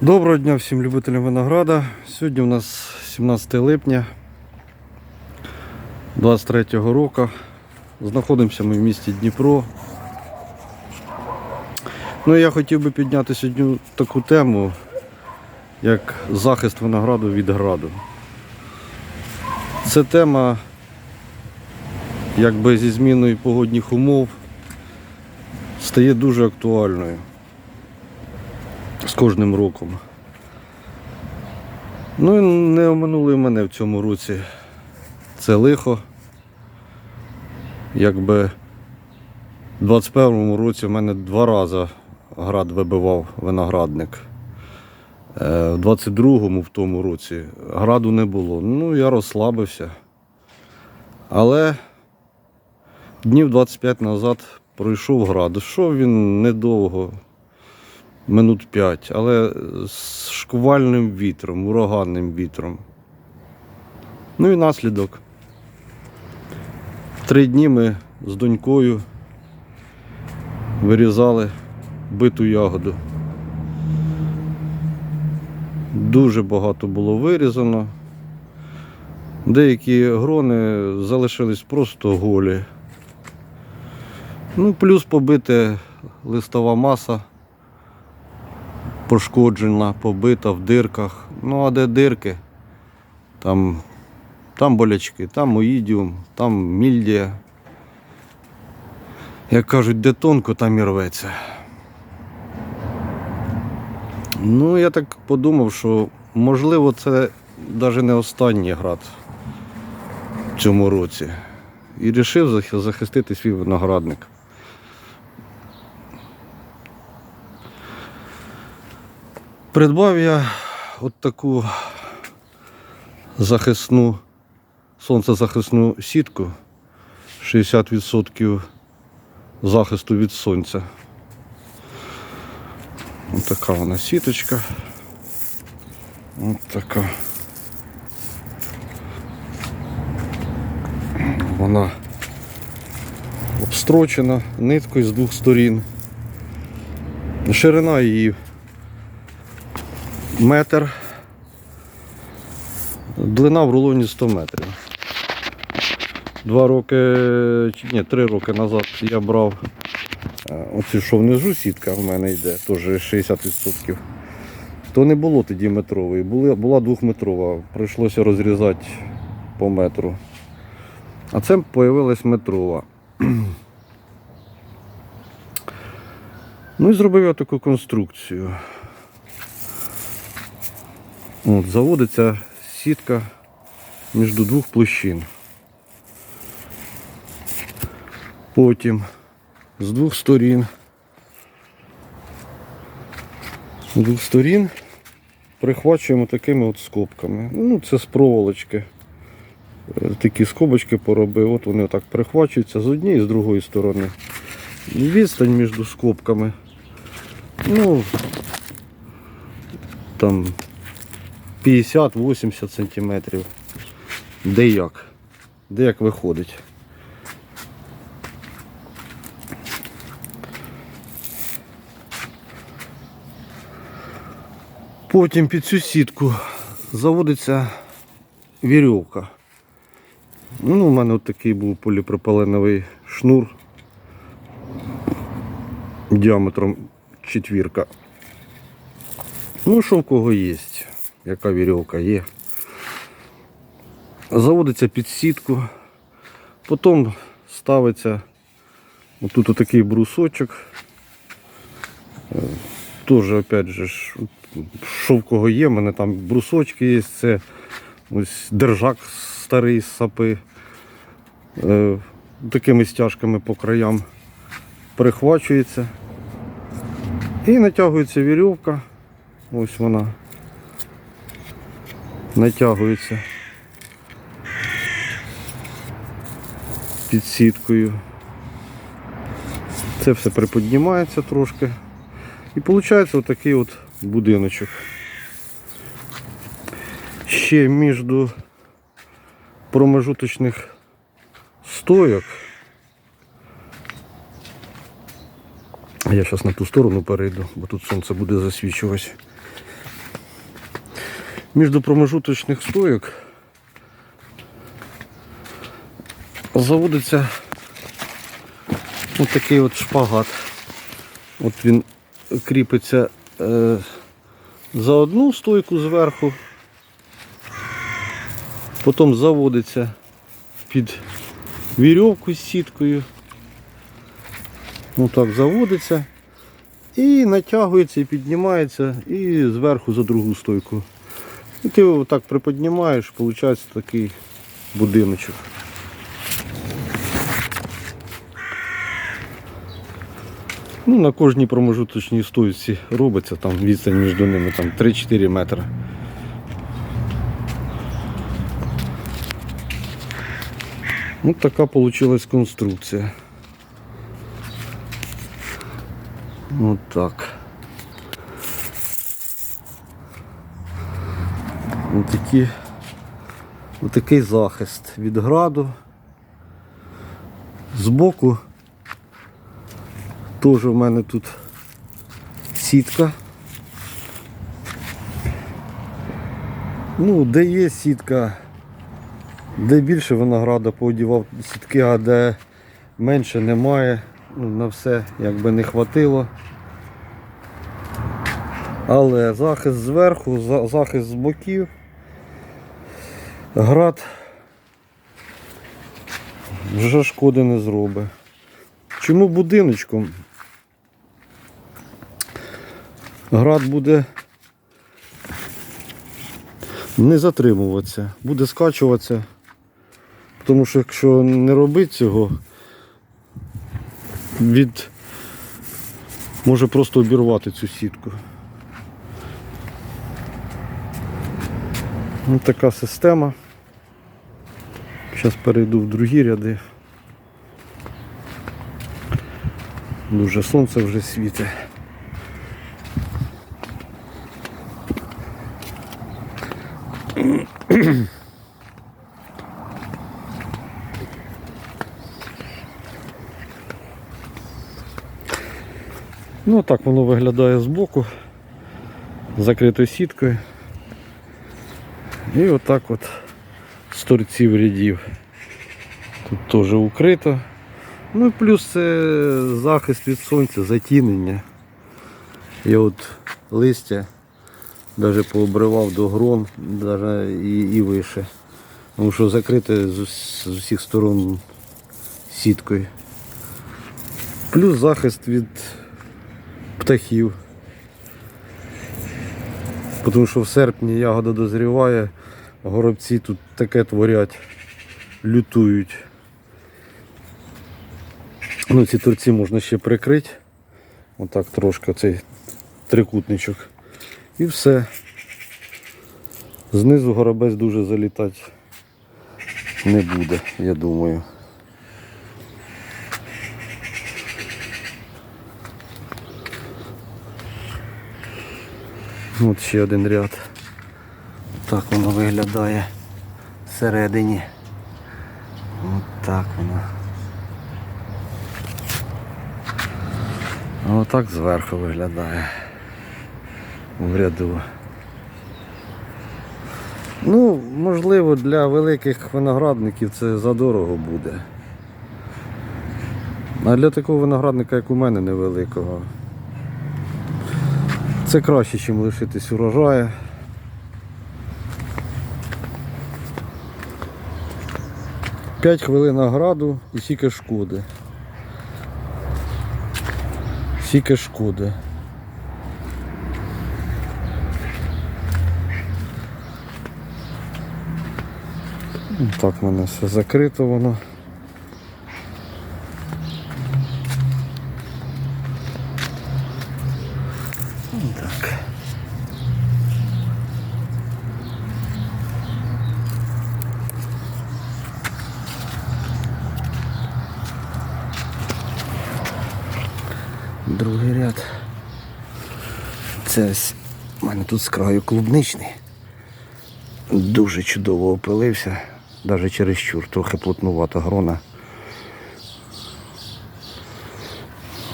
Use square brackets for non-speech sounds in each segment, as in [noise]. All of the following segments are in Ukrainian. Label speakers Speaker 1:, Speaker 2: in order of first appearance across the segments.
Speaker 1: Доброго дня всім любителям винограда. Сьогодні у нас 17 липня 23 року. Знаходимося ми в місті Дніпро. Ну і я хотів би підняти сьогодні таку тему, як захист винограду від граду. Це тема якби зі зміною погодних умов стає дуже актуальною з кожним роком. Ну і не оминули мене в цьому році. Це лихо. Якби в 21-му році в мене два рази град вибивав виноградник. Е, В 22-му в тому році граду не було. Ну, я розслабився. Але днів 25 назад пройшов град. Йшов він недовго, минут 5, але з шквальним вітром, ураганним вітром. Ну і наслідок. Три дні ми з донькою вирізали биту ягоду. Дуже багато було вирізано. Деякі грони залишились просто голі. Ну, плюс побите листова маса пошкоджена, побита в дирках. Ну, а де дирки? Там, там болячки, там оїдіум, там мільдія. Як кажуть, де тонко, там і рветься. Ну, я так подумав, що можливо це навіть не останній град в цьому році. І вирішив захистити свій виноградник. Придбав я от таку захисну, сонцезахисну сітку 60% захисту від сонця. Ось така вона сіточка. Ось така. Вона обстрочена ниткою з двох сторін. Ширина її метр. Длина в рулоні 100 метрів. Два роки, ні, три роки назад я брав е, оцю, що внизу сітка в мене йде, теж 60%. То не було тоді метрової, була, була двохметрова, прийшлося розрізати по метру. А це з'явилась метрова. [clears throat] Ну і зробив я таку конструкцію. От, заводиться сітка між двох площин. Потім з двох сторін. З двох сторін прихвачуємо такими от скобками. Ну, це з проволочки. Е, Такі скобочки поробив, от вони так прихвачуються з однієї і з другої сторони. Відстань між скобками. Ну, там 50-80 сантиметрів. Де як? Де як виходить. Потім під цю сітку заводиться вірьовка. Ну, у мене от такий був поліпропиленовий шнур діаметром четвірка. Ну, що в кого є, яка вірьовка є. Заводиться під сітку, потім ставиться отут отакий брусочок. Е, Теж, опять же, що кого є, в мене там брусочки є, це ось держак старий з сапи. Е, Такими стяжками по краям прихвачується. І натягується вірьовка. Ось вона натягується під сіткою. Це все приподнімається трошки. І виходить отакий от будиночок. Ще між промежуточних стойок. Я зараз на ту сторону перейду, бо тут сонце буде засвічувати. Між промежуточних стоїк заводиться ось такий от шпагат. От він кріпиться е, за одну стойку зверху, потім заводиться під вірьовку з сіткою. Ну так заводиться і натягується, і піднімається, і зверху за другу стойку. І ти його так приподнімаєш, виходить такий будиночок. Ну, на кожній промежуточній стойці робиться там відстань між ними там 3-4 метри. Ну, така вийшла конструкція. От так. Ось такі, ось такий захист від граду. Збоку теж в мене тут сітка. Ну, де є сітка, де більше винограда подівав сітки, а де менше немає. Ну, на все якби не хватило. Але захист зверху, захист з боків. Град вже шкоди не зробить. Чому будиночком? Град буде не затримуватися, буде скачуватися. Тому що якщо не робити цього, від може просто обірвати цю сітку. Ось така система. Зараз перейду в другі ряди. Дуже сонце вже світить. Ну так воно виглядає збоку, закритою сіткою. І отак от з торців рядів. Тут теж укрито. Ну і плюс це захист від сонця, затінення. Я от листя навіть пообривав до грон даже і, і вище. Тому що закрите з, з усіх сторон сіткою. Плюс захист від птахів. Тому що в серпні ягода дозріває, горобці тут таке творять, лютують. Ну, ці торці можна ще прикрити. Отак трошки цей трикутничок. І все. Знизу горобець дуже залітати не буде, я думаю. От ще один ряд. Так воно виглядає всередині. От так воно. Отак зверху виглядає. В ряду. Ну, можливо, для великих виноградників це задорого буде. А для такого виноградника, як у мене, невеликого. Це краще, ніж лишитись урожаю. П'ять хвилин граду і сіки шкоди. Сіки шкоди. Так в мене все закрито воно. Другий ряд. Це ось у мене тут з краю клубничний. Дуже чудово опилився, навіть чересчур, трохи плотнувата грона.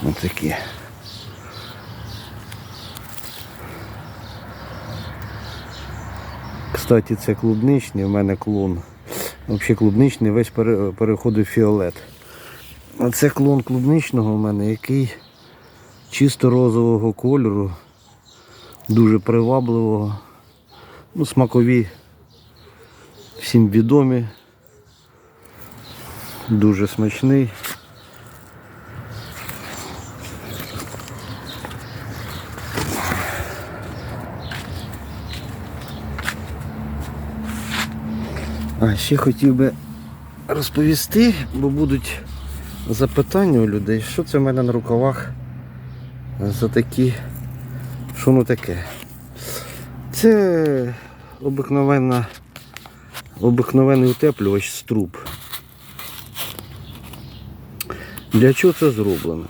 Speaker 1: Ось такі. Кстати, це клубничний, у мене клон. Взагалі клубничний весь пере- переходить в фіолет. А це клон клубничного у мене, який чисто розового кольору, дуже привабливого. Ну, смакові всім відомі. Дуже смачний. А ще хотів би розповісти, бо будуть запитання у людей, що це в мене на рукавах за такі, що воно таке. Це обикновенна, обикновений утеплювач з труб. Для чого це зроблено?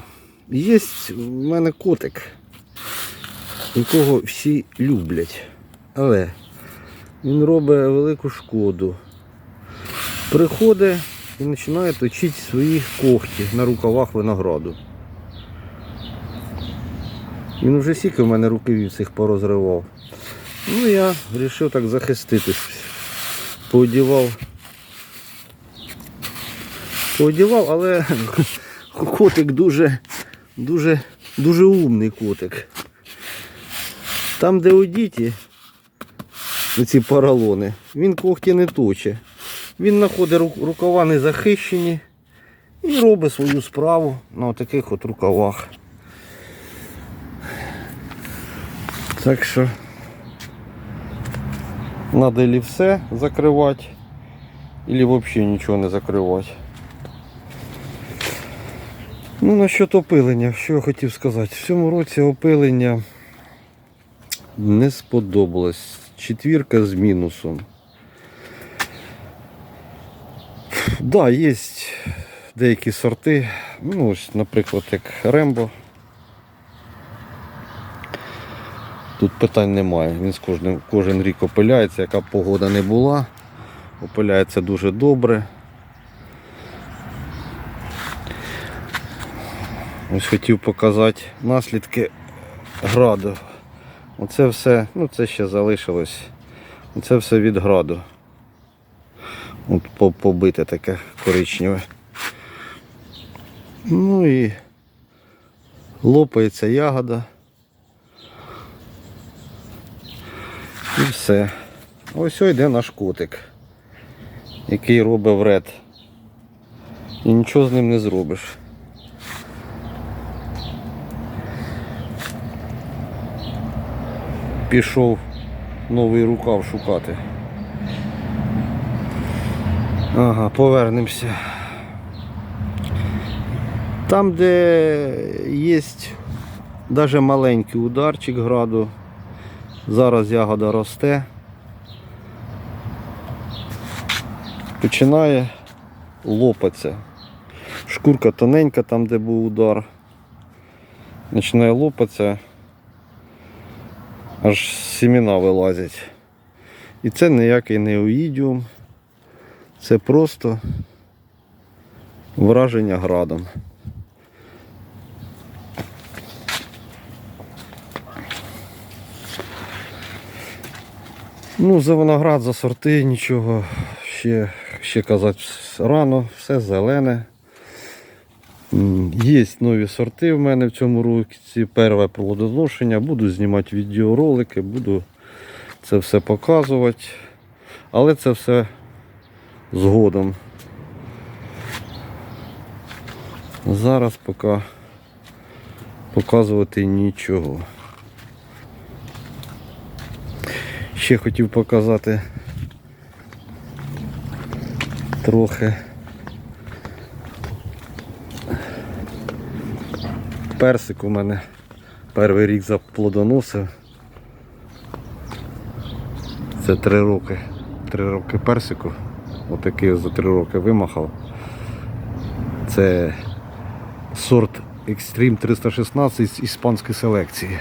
Speaker 1: Є в мене котик, якого всі люблять. Але він робить велику шкоду. Приходить і починає точити свої когті на рукавах винограду. Він вже стільки в мене рукавів цих порозривав. Ну я вирішив так захиститись. Поодівав. Поодівав, але [laughs] котик дуже, дуже, дуже умний котик. Там, де у діті, ці поролони, він когті не точить. Він знаходить рукава не захищені і робить свою справу на таких от рукавах. Так що треба лі все закривати, або взагалі нічого не закривати. Ну, насчет опилення, що я хотів сказати. В цьому році опилення не сподобалось. Четвірка з мінусом. Да, є деякі сорти. Ну, ось, наприклад, як Рембо. Тут питань немає. Він з кожним, кожен рік опиляється, яка б погода не була. Опиляється дуже добре. Ось хотів показати наслідки граду. Оце все, ну це ще залишилось. Оце все від граду. От побите таке коричневе. Ну і лопається ягода. І все. Ось йде наш котик, який робить вред. І нічого з ним не зробиш. Пішов новий рукав шукати. Ага, повернемося. Там, де є навіть маленький ударчик граду, зараз ягода росте, починає лопатися. Шкурка тоненька там, де був удар, починає лопатися, аж семена вилазять. І це ніякий не оїдіум. Це просто враження градом. Ну, за виноград, за сорти нічого ще, ще казати рано, все зелене. Є нові сорти в мене в цьому році. Перше плодоношення. Буду знімати відеоролики, буду це все показувати. Але це все згодом. Зараз поки показувати нічого. Ще хотів показати трохи персик у мене перший рік заплодоносив. Це три роки. Три роки персику. Отакий за три роки вимахав. Це сорт Extreme 316 з іспанської селекції.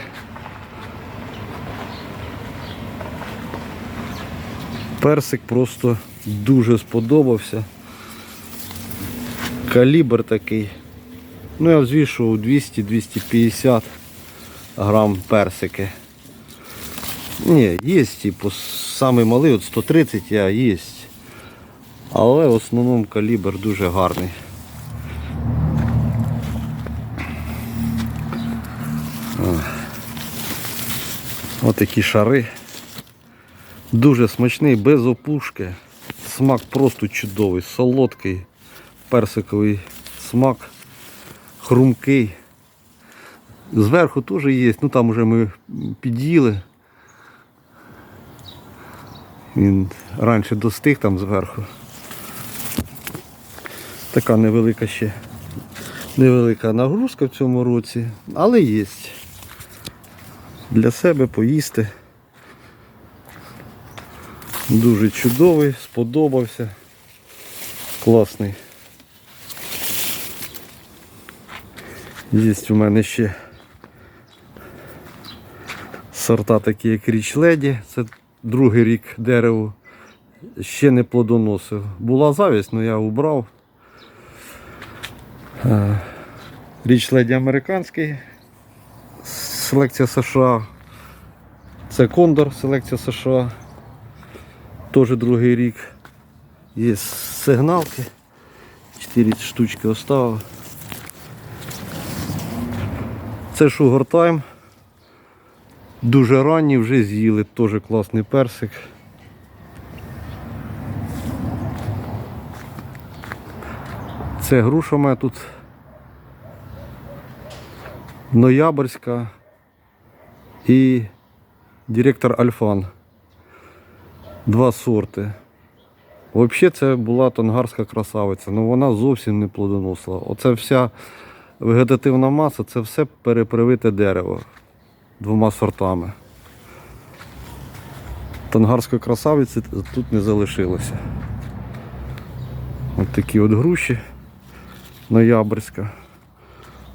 Speaker 1: Персик просто дуже сподобався. Калібр такий. Ну я взвішував 200-250 грам персики. Ні, є, типу, самий малий, от 130 я є. Але в основному калібр дуже гарний. Ось такі шари. Дуже смачний, без опушки. Смак просто чудовий, солодкий, персиковий смак, хрумкий. Зверху теж є, ну там вже ми під'їли. Він раніше достиг там зверху. Така невелика ще невелика нагрузка в цьому році, але є. Для себе поїсти. Дуже чудовий, сподобався. Класний. Є у мене ще сорта такі, як річ леді. Це другий рік дереву. Ще не плодоносив. Була завість, але я убрав. Е, Річ леді американський. Селекція США. Це Кондор, селекція США. Теж другий рік. Є сигналки. Чотири штучки оставив. Це Time. Дуже ранні вже з'їли, теж класний персик. Це груша мене тут Ноябрьська і директор Альфан. Два сорти. Взагалі це була тонгарська красавиця, але вона зовсім не плодоносила. Оце вся вегетативна маса, це все перепривите дерево двома сортами. Тонгарської красавиці тут не залишилося. Ось такі от груші ноябрьська.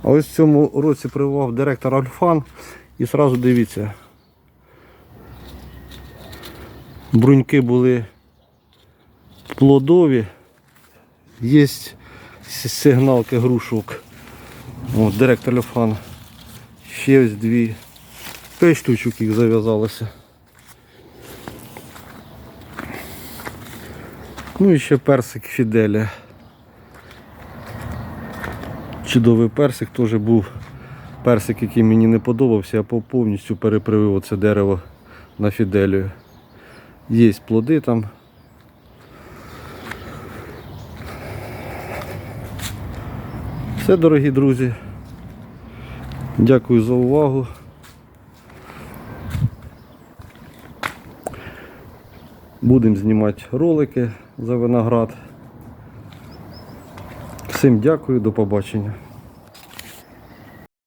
Speaker 1: А ось в цьому році прививав директор Альфан і одразу дивіться. Бруньки були плодові. Є сигналки грушок. От, директор Альфан. Ще ось дві. П'ять штучок їх зав'язалося. Ну і ще персик Фіделя. Чудовий персик теж був персик, який мені не подобався, я повністю перепривив оце дерево на фіделію. Є плоди там. Все, дорогі друзі. Дякую за увагу. Будемо знімати ролики за виноград. Всім дякую, до побачення.